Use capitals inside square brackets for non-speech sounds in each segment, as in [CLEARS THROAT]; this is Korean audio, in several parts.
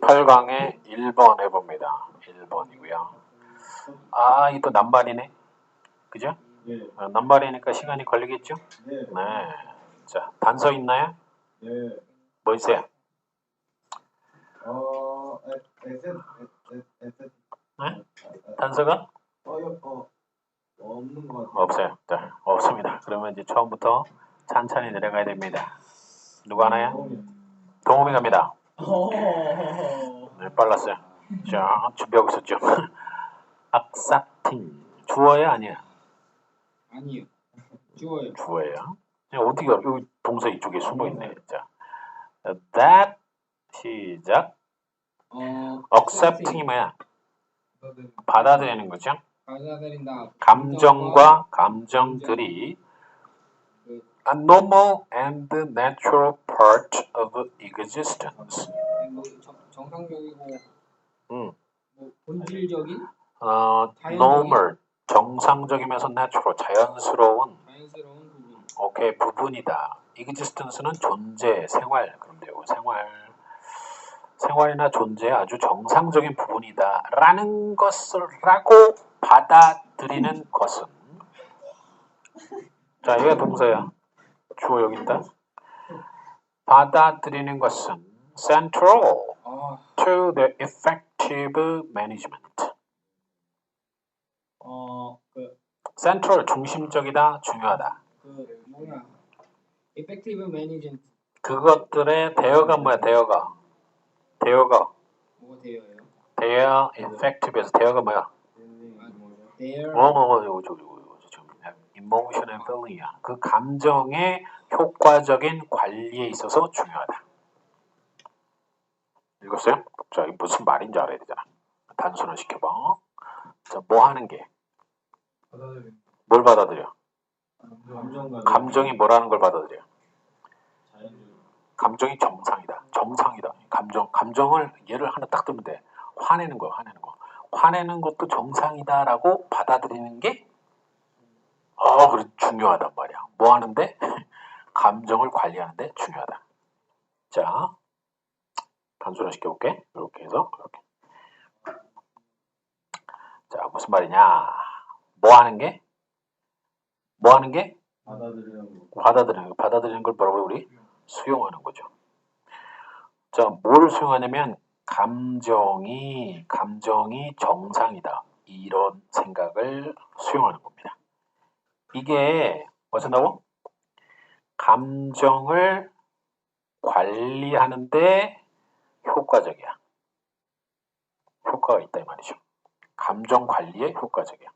8강에 1번 해봅니다. 1번이고요. 아, 이또 남발이네. 그죠? 네, 어, 남발이니까 시간이 걸리겠죠? 네, 네. 자, 단서 있나요? 네. 뭐 있어요? 어, 에, 에, 에. 네? 단서가? 어, 여, 어, 없는 것 같아요. 없어요. 자, 없습니다. 그러면 이제 처음부터 찬찬히 내려가야 됩니다. 누구 하나요? 동hom이 갑니다. 네, 빨랐어요. 자, 준비하고 있었죠. 악사틴. 주어야 아니야? 아니요. 주어요. 주어예요. 그냥 어디가 여기 동사 이쪽에 숨어 있네. 자, that 시작. 어, accepting이 뭐야? 받아들이는 거죠. 받아들인다. 감정과 감정들이 그, a normal and natural part of existence. 뭐 정, 정상적이고 음, 뭐 본질적인 어, normal 정상적이면서 natural 자연스러운 자연스러운 부분. 오케이 부분이다. existence는 존재, 생활 그럼 되고 생활 생활이나 존재의 아주 정상적인 부분이다라는 것을 라고 받아들이는 것은 자 이게 동사야. 주어 여기 있다. 받아들이는 것은 central 아, to the effective management. 어, 그, central 중심적이다, 중요하다. 그 뭐냐? effective management 그것들의 대여가 뭐야? 대여가 대여가 뭐가 되어요? 대여 effective에서 대여가 뭐야? There 어머머 이거 저거 이거 이거 지금 emotion and feeling이야. 그 감정의 효과적인 관리에 있어서 중요하다. 읽었어요? 자, 이게 무슨 말인지 알아야 되잖아. 단순화 시켜봐. 자, 뭐 하는 게? 뭘 받아들여? 감정이 뭐라는 걸 받아들여? 감정이 정상이다. 정상이다. 감정, 감정을 예를 하나 딱 들면 돼. 화내는 거야, 화내는 거. 화내는 것도 정상이다라고 받아들이는 게, 어, 그래, 중요하단 말이야. 뭐 하는데? [LAUGHS] 감정을 관리하는데 중요하다. 자, 단순화 시켜볼게. 이렇게 해서, 이렇게. 자, 무슨 말이냐. 뭐 하는 게? 뭐 하는 게? 받아들이는 거. 받아들이는 거. 받아들이는 걸 뭐라고 우리? 수용하는 거죠. 자, 뭘 수용하냐면 감정이 감정이 정상이다. 이런 생각을 수용하는 겁니다. 이게 어쩐다고? 감정을 관리하는데 효과적이야. 효과가 있다 이 말이죠. 감정 관리에 효과적이야.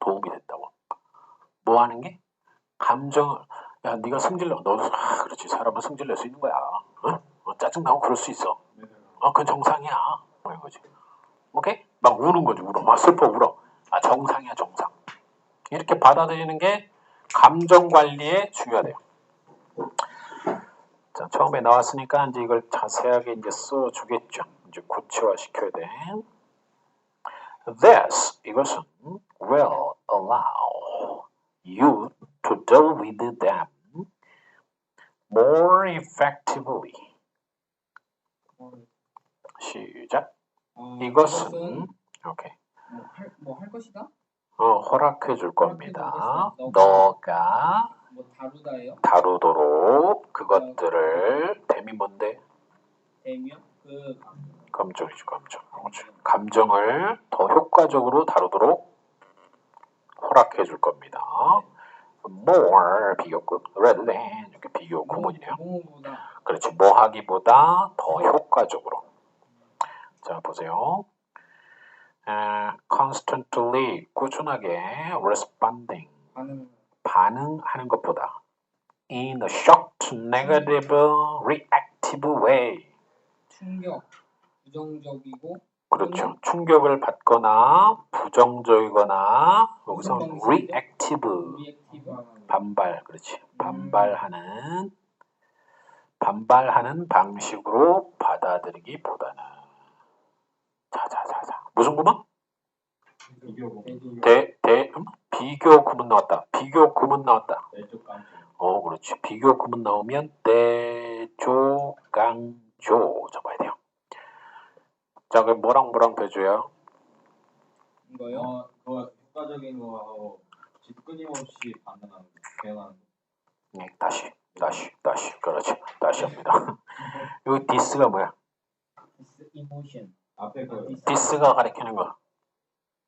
도움이 된다고. 뭐 하는 게? 감정을 야, 네가 승질내. 너도 아, 그렇지. 사람은 승질낼 수 있는 거야. 어? 어, 짜증나고 그럴 수 있어. 어, 그건 정상이야. 뭐 이거지. 오케이? 막 우는 거지. 울어. 막 슬퍼 울어. 아, 정상이야, 정상. 이렇게 받아들이는 게 감정 관리에 중요하대요. 자, 처음에 나왔으니까 이제 이걸 자세하게 이제 써 주겠죠. 이제 구체화 시켜야 돼. This, 이것은 will allow you to deal with them more effectively. 시작. 어, 이것은 오케이. 뭐할 뭐 할 것이다? 어, 허락해 줄 겁니다. 너가 뭐 다루다예요? 다루도록 그것들을 댐이 뭔데? 대며 그 감정이죠, 감정. 감정을 더 효과적으로 다루도록 허락해 줄 겁니다. more 비교급 rather than 이렇게 비교 구문이네요. 뭐보다 그렇지. 뭐 하기보다 더 효과적으로. 자, 보세요. 에, constantly 꾸준하게 responding 반응 반응하는 것보다 in a shocked, negative, reactive way. 충격 부정적이고 그렇죠. 충격을 받거나 부정적이거나 여기서 reactive 반발 그렇지. 반발하는 반발하는 방식으로 받아들이기보다는 자자자자 무슨 구문? 대, 대, 음? 비교 구문 나왔다. 비교 구문 나왔다. 어, 그렇지. 비교 구문 나오면 대조, 강조 잡아야 돼요. 자, 그럼 뭐랑 뭐랑 배줘요? 이거요? 어, 그거 효과적인 거하고 집 끊임없이 반응하는 거, 변하는 거. 네, 다시, 다시, 다시. 그렇지. 다시 합니다. [LAUGHS] 여기 디스가 뭐야? 디스 이모션. 앞에 그 디스가 가리키는 거.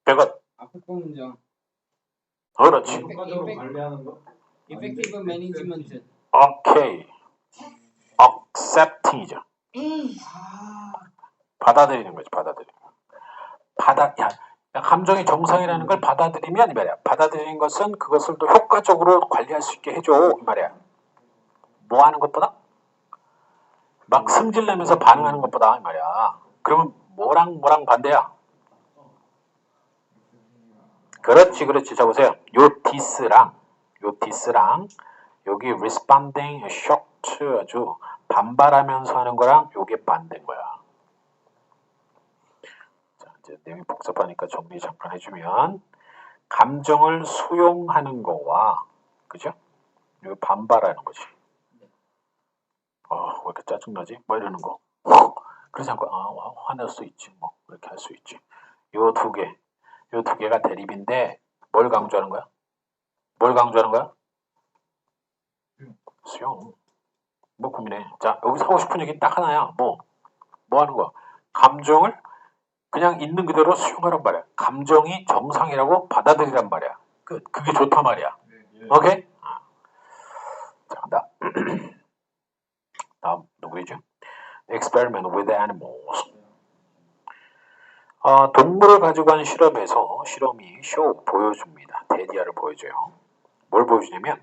그것. 앞에 거 문장. 그렇지. 효과적으로 관리하는 거. 이펙티브 매니지먼트. 오케이. accepting이죠. 받아들이는 거지, 받아들이는 거. 받아, 야, 야, 감정이 정상이라는 걸 받아들이면 이 말이야. 받아들이는 것은 그것을 더 효과적으로 관리할 수 있게 해줘 이 말이야. 뭐 하는 것보다? 막 승질내면서 반응하는 것보다 이 말이야. 그러면 뭐랑 뭐랑 반대야? 그렇지, 그렇지. 자 보세요. 요 디스랑 요 디스랑 여기 responding shocked 아주 반발하면서 하는 거랑 요게 반대인 거야. 자, 이제 내용이 복잡하니까 정리 잠깐 해주면 감정을 수용하는 거와 그죠? 여기 반발하는 거지. 아, 왜 이렇게 짜증나지? 뭐 이러는 거. 그러지 않고 아, 화- 화낼 수 있지. 뭐 이렇게 할 수 있지. 요 두 개. 요 두 개가 대립인데 뭘 강조하는 거야? 뭘 강조하는 거야? 수용. 뭐 고민해. 자, 여기서 하고 싶은 얘기 딱 하나야. 뭐? 뭐 하는 거야? 감정을 그냥 있는 그대로 수용하란 말이야. 감정이 정상이라고 받아들이란 말이야. 그, 그게 좋단 말이야. 예. 오케이? 아. 자, 간다. [CLEARS THROAT] 다음, 누구이죠? Experiment with animals. 어, 동물을 가지고 한 실험에서 실험이 쇼 보여줍니다. 데디아를 보여줘요. 뭘 보여주냐면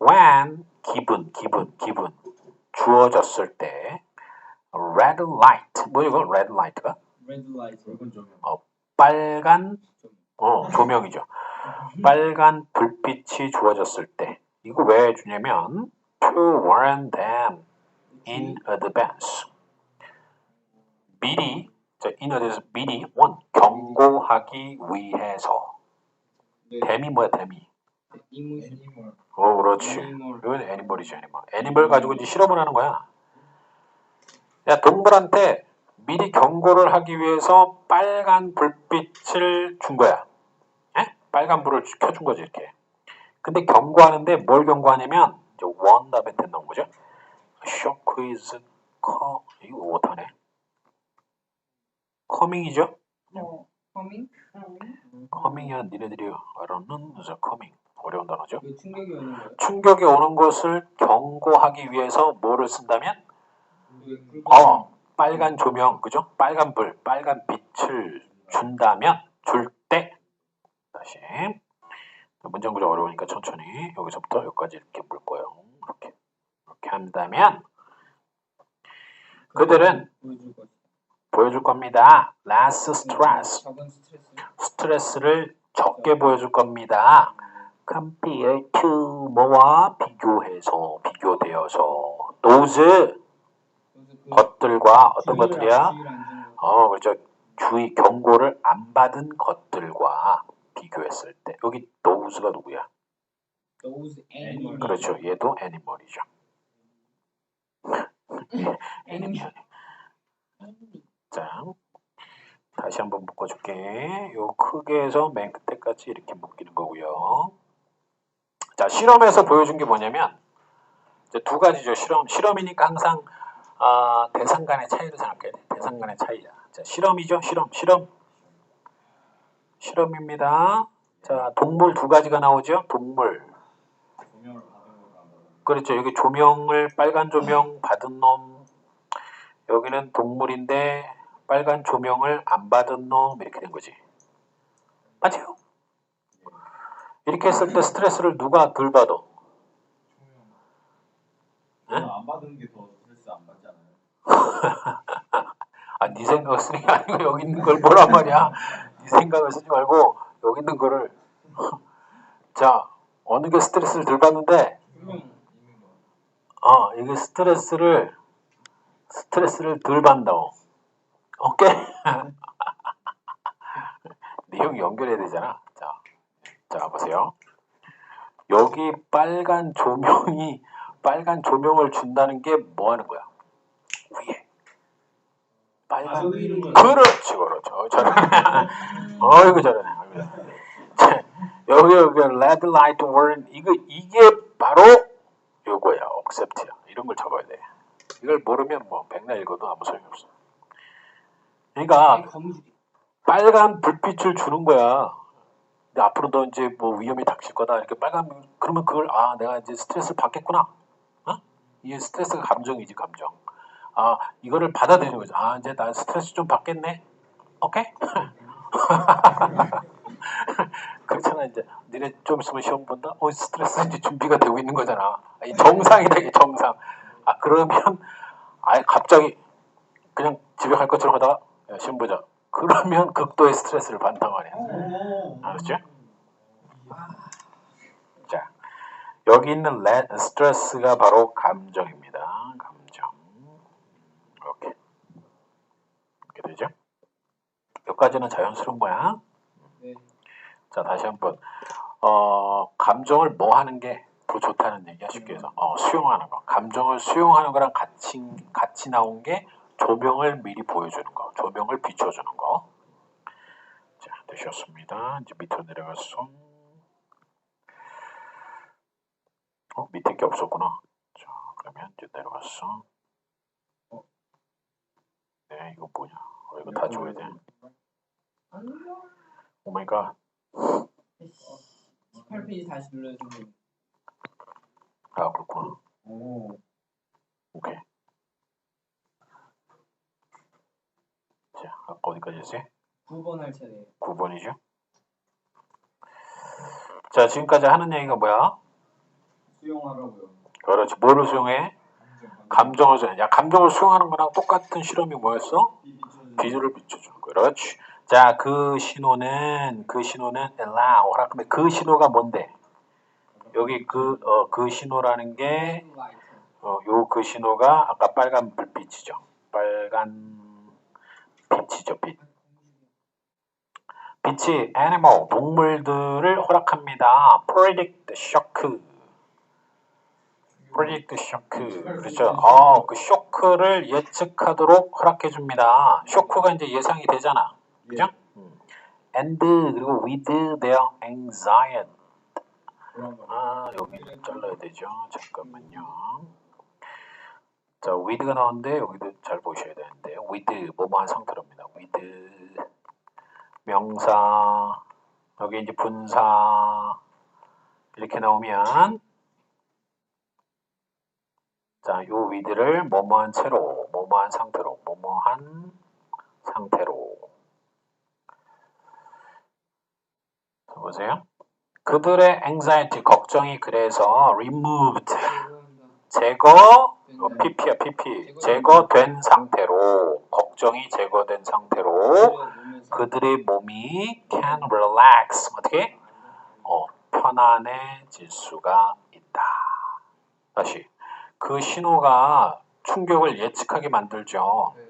when 기분, 기분, 기분 주어졌을 때 red light 뭐 이거 red light가 레드 라이트. 붉은 조명. 빨간 어, 조명이죠. 빨간 불빛이 주어졌을 때 이거 왜 주냐면 to warn them in advance 미리 자, in advance 미리 원 경고하기 위해서. 네. 댐이 뭐야 댐이. 어 그렇지. 애니멀. 이건 애니멀이죠 애니멀 애니멀 가지고 이제 실험을 하는 거야. 야 동물한테 미리 경고를 하기 위해서 빨간 불빛을 준 거야. 예? 빨간 불을 켜준 거지 이렇게. 근데 경고하는데 뭘 경고하냐면 이제 원 다음에 때 나온 거죠 shock is co 이거 못하네. 어, 커밍? coming이야 니네들이 알아는 이제 coming. 어려운 단어죠? 그 충격이 오는 거예요. 충격이 오는 것을 경고하기 위해서 뭐를 쓴다면? 어 빨간 조명 그죠? 빨간 불 빨간 빛을 준다면 줄 때. 다시. 문장 구조 어려우니까 천천히 여기서부터 여기까지 이렇게 물 거예요. 이렇게 한다면 그들은 보여줄 겁니다 less stress 스트레스. 스트레스를 적게 보여줄 겁니다 compared to 뭐와 비교해서 비교되어서 those 것들과 어떤 것들이야? 어, 그렇죠. 주의 경고를 안 받은 것들과 비교했을 때 여기 those가 누구야? 그렇죠. 얘도 애니멀이죠. [LAUGHS] 애니멀. 자, 다시 한번 묶어줄게. 요 크게 해서 맨 끝에까지 이렇게 묶이는 거고요. 자, 실험에서 보여준 게 뭐냐면 이제 두 가지죠. 실험. 실험이니까 항상 아, 대상 간의 차이를 생각해야 돼. 대상 간의 차이야. 자, 실험이죠. 실험. 실험. 실험입니다. 자, 동물 두 가지가 나오죠. 동물. 그렇죠. 여기 조명을 빨간 조명 받은 놈. 여기는 동물인데 빨간 조명을 안 받은 놈 이렇게 된 거지. 맞아요? 이렇게 했을 때 스트레스를 누가 덜 받아? 거. 안 받은 게 더 스트레스 안 받잖아요. [LAUGHS] 아, 네 생각을 쓰는 게 아니고 여기 있는 걸 보란 말이야. 네 생각을 쓰지 말고 여기 있는 거를. [LAUGHS] 자, 어느 게 스트레스를 덜 받는데, 거. 어, 이게 스트레스를 스트레스를 덜 받는다고. 오케이? [LAUGHS] 내용 연결해야 되잖아. 자, 자 보세요. 여기 빨간 조명이 빨간 조명을 준다는 게 뭐 하는 거야? 위에 빨간 그렇지 그렇죠 잘하네 [LAUGHS] 어이구. 자, 여기 여기 red light warning 이거 이게 바로 요거 야 accept야. 이런 걸 적어야 돼. 이걸 모르면 뭐 백날 읽어도 아무 소용이 없어. 그러니까 거미줄이. 빨간 불빛을 주는 거야. 근데 앞으로 너 이제 뭐 위험이 닥칠 거다. 이렇게 빨간 불- 그러면 그걸 아 내가 이제 스트레스를 받겠구나. 어? 이게 스트레스가 감정이지 감정. 아 이거를 받아들이는 거죠 아 이제 나 스트레스 좀 받겠네. 오케이 [LAUGHS] [LAUGHS] 그렇잖아 이제 니네 좀 있으면 시험 본다 어 스트레스 이제 준비가 되고 있는 거잖아 아, 이 정상이다 이게 정상 아 그러면 아예 갑자기 그냥 집에 갈 것처럼 하다가 야, 시험 보자 그러면 극도의 스트레스를 받는단 말이야 어. 알았죠? 자, 여기 있는 레, 스트레스가 바로 감정입니다. 감정. 이렇게. 이렇게 되죠? 여기까지는 자연스러운 거야. 네. 자, 다시 한번. 어, 감정을 뭐 하는 게 더 좋다는 얘기야, 쉽게 해서. 어, 수용하는 거. 감정을 수용하는 거랑 같이, 같이 나온 게 조명을 미리 보여주는 거. 조명을 비춰주는 거. 자, 되셨습니다. 이제 밑으로 내려갔어. 어, 밑에 게 없었구나. 자, 그러면 이제 내려갔어. 어? 네, 이거 뭐냐? 어, 이거 다 줘야 돼. 오 마이 갓. 18페이지 다시 눌러주면 아, 그렇구나. 오. 오케이. 자, 아까 어디까지 했어요? 9번 할 차례예요. 9번이죠. 자, 지금까지 하는 얘기가 뭐야? 수용하라고요. 그렇지. 뭐를 수용해? 감정을 수용해. 야, 감정을 수용하는 거랑 똑같은 실험이 뭐였어? 비주를 비춰주는 거. 그렇지. 자, 그 신호는 그 신호는 allow. 그러면 그 신호가 뭔데? 여기 그 어, 그 신호라는 게. 어, 요 그 신호가 아까 빨간 불빛이죠. 빨간 빛이죠, 빛. 빛이 animal 동물들을 허락합니다. predict shock. predict shock. 그렇죠. 어, 그 쇼크를 예측하도록 허락해 줍니다. 쇼크가 이제 예상이 되잖아. 그죠? 음. and 그리고 with their anxiety. 아, 여기 잘라야 되죠. 잠깐만요. 자, with가 나오는데 여기도 잘 보셔야 되는데 with 뭐뭐한 상태로입니다. with 명사 여기 이제 분사 이렇게 나오면 자, 요 with를 뭐뭐한 채로 뭐뭐한 상태로 뭐뭐한 상태로 자, 보세요. 그들의 anxiety 걱정이 그래서 removed. 제거 어, pp야 pp 제거된 상태로 걱정이 제거된 상태로 그들의 몸이 can relax 어떻게 어, 편안해질 수가 있다. 다시 그 신호가 충격을 예측하게 만들죠. 네.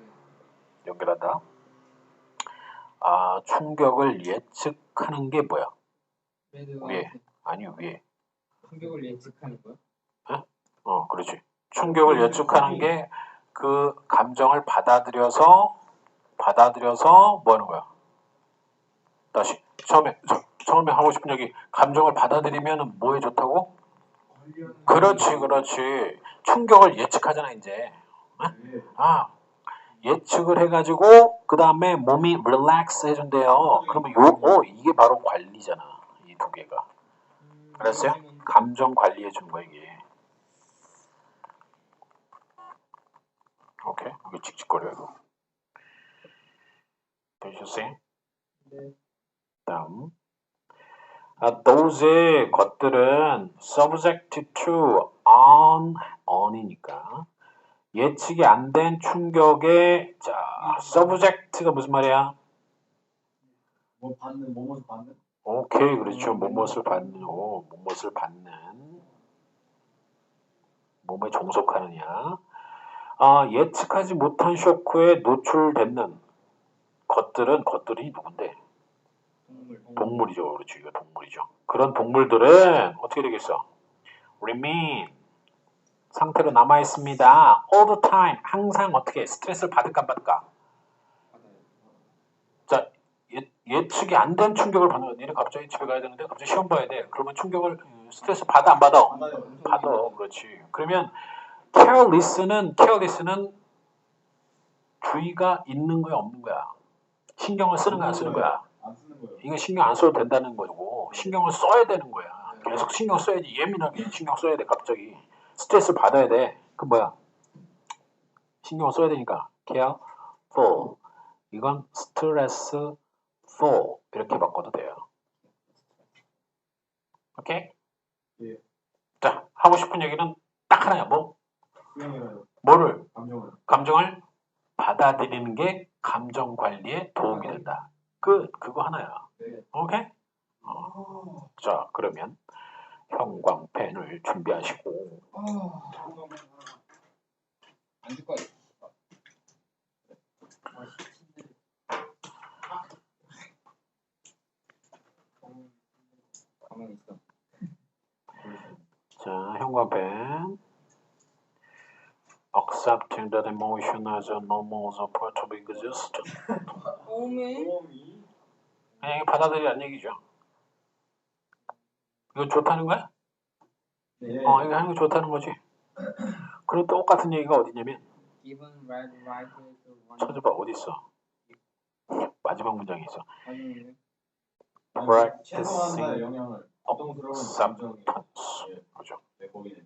연결한다. 아 충격을 예측하는 게 뭐야? 레드가 위에. 아니 위에. 충격을 예측하는 거야? 어, 그렇지. 충격을 예측하는 게 그 감정을 받아들여서 받아들여서 뭐 하는 거야? 다시 처음에 저, 처음에 하고 싶은 얘기 감정을 받아들이면 뭐에 좋다고? 그렇지, 그렇지. 충격을 예측하잖아 이제. 네. 아 예측을 해가지고 그 다음에 몸이 릴렉스 해준대요. 그러면 요, 어 이게 바로 관리잖아. 이 두 개가. 알았어요? 감정 관리해 주는 거야 이게. 오케이. 이게 칙칙거려 이거. 되셨어요? 네. 다음. 아, those의 것들은 subject to on, on이니까 예측이 안 된 충격에 자, subject가 무슨 말이야? 뭐 받는 뭐뭐 받는 오케이, 그렇죠. 무엇을 받는, 오, 무엇을 받는, 몸에 종속하느냐. 아, 예측하지 못한 쇼크에 노출되는 것들은, 것들이 누군데? 동물. 동물 이죠. 그렇죠. 이거 동물이죠. 그런 동물들은 어떻게 되겠어? remain. 상태로 남아 있습니다. all the time. 항상 어떻게 스트레스를 받을까 안 받을까? 예측이 안 된 충격을 받는 거야. 니네 갑자기 집에 가야 되는데 갑자기 시험 봐야 돼. 그러면 충격을 음, 스트레스 받아 안 받아? 받아. 그렇지. 그러면 careless는 careless는 주의가 있는 거야 없는 거야? 신경을 쓰는 거야 안 쓰는 거야? 이거 신경 안 써도 된다는 거고 신경을 써야 되는 거야. 계속 신경 써야지 예민하게 신경 써야 돼 갑자기 스트레스 받아야 돼. 그 뭐야? 신경을 써야 되니까 careful 이건 스트레스 full 이렇게 바꿔도 돼요. 오케이? 예. 자 하고 싶은 얘기는 딱 하나야. 뭐 수영이라요. 뭐를 감정을. 감정을 받아들이는 게 감정 관리에 도움이 된다. 그 그거 하나야. 네. 오케이? 어. 자 그러면 형광펜을 준비하시고 아, 안줄 거야. 가만히 있어. 자 형광펜 accepting that emotion as a normal as a part of existence 오메. 그냥 이게 받아들이라는 얘기죠. 이거 좋다는 거야? 네. 어 이거 하는 거 좋다는 거지. 그리고 똑같은 얘기가 어디냐면. 찾아봐 어디 있어? 마지막 문장에 있어. 아니, 최소한의 영향을 고통스러운 감정이 acceptance 예. 그죠? 네, 거기네.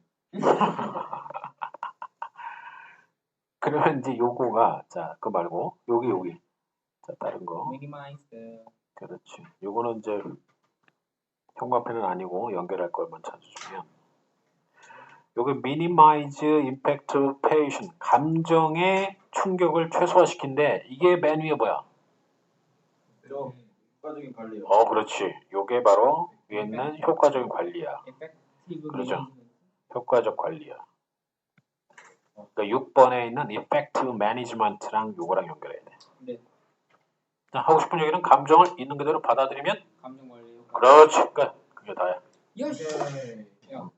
그러면 이제 요거가 자 그 말고 여기 여기 자 다른 거 minimize 그렇지 요거는 이제 형광펜은 아니고 연결할 걸만 찾아주면 요게 minimize impact to patient 감정의 충격을 최소화시킨데 이게 맨 위에 뭐야? 저 효과적인 관리요. 어 그렇지 요게 바로 위에 있는 효과적인 관리야 management. 효과적 관리야 그러니까 6번에 있는 effective management랑 요거랑 연결해야 돼 네. 자, 하고 싶은 얘기는 감정을 있는 그대로 받아들이면 감정 관리. 그렇지 그러니까 그게 다야. 네. 야,